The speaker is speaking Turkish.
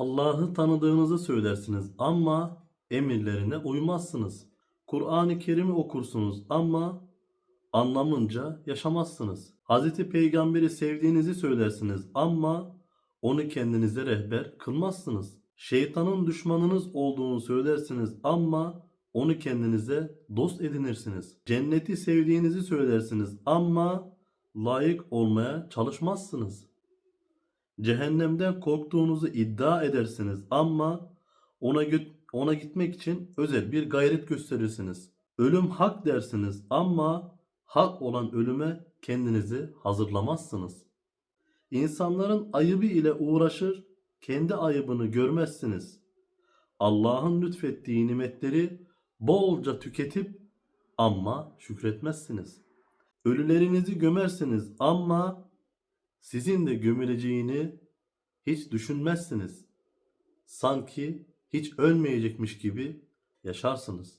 Allah'ı tanıdığınızı söylersiniz ama emirlerine uymazsınız. Kur'an-ı Kerim'i okursunuz ama anlamınca yaşamazsınız. Hz. Peygamber'i sevdiğinizi söylersiniz ama onu kendinize rehber kılmazsınız. Şeytanın düşmanınız olduğunu söylersiniz ama onu kendinize dost edinirsiniz. Cenneti sevdiğinizi söylersiniz ama layık olmaya çalışmazsınız. Cehennemden korktuğunuzu iddia edersiniz ama ona ona gitmek için özel bir gayret gösterirsiniz. Ölüm hak dersiniz ama hak olan ölüme kendinizi hazırlamazsınız. İnsanların ayıbı ile uğraşır, kendi ayıbını görmezsiniz. Allah'ın lütfettiği nimetleri bolca tüketip ama şükretmezsiniz. Ölülerinizi gömersiniz ama sizin de gömüleceğini hiç düşünmezsiniz. Sanki hiç ölmeyecekmiş gibi yaşarsınız.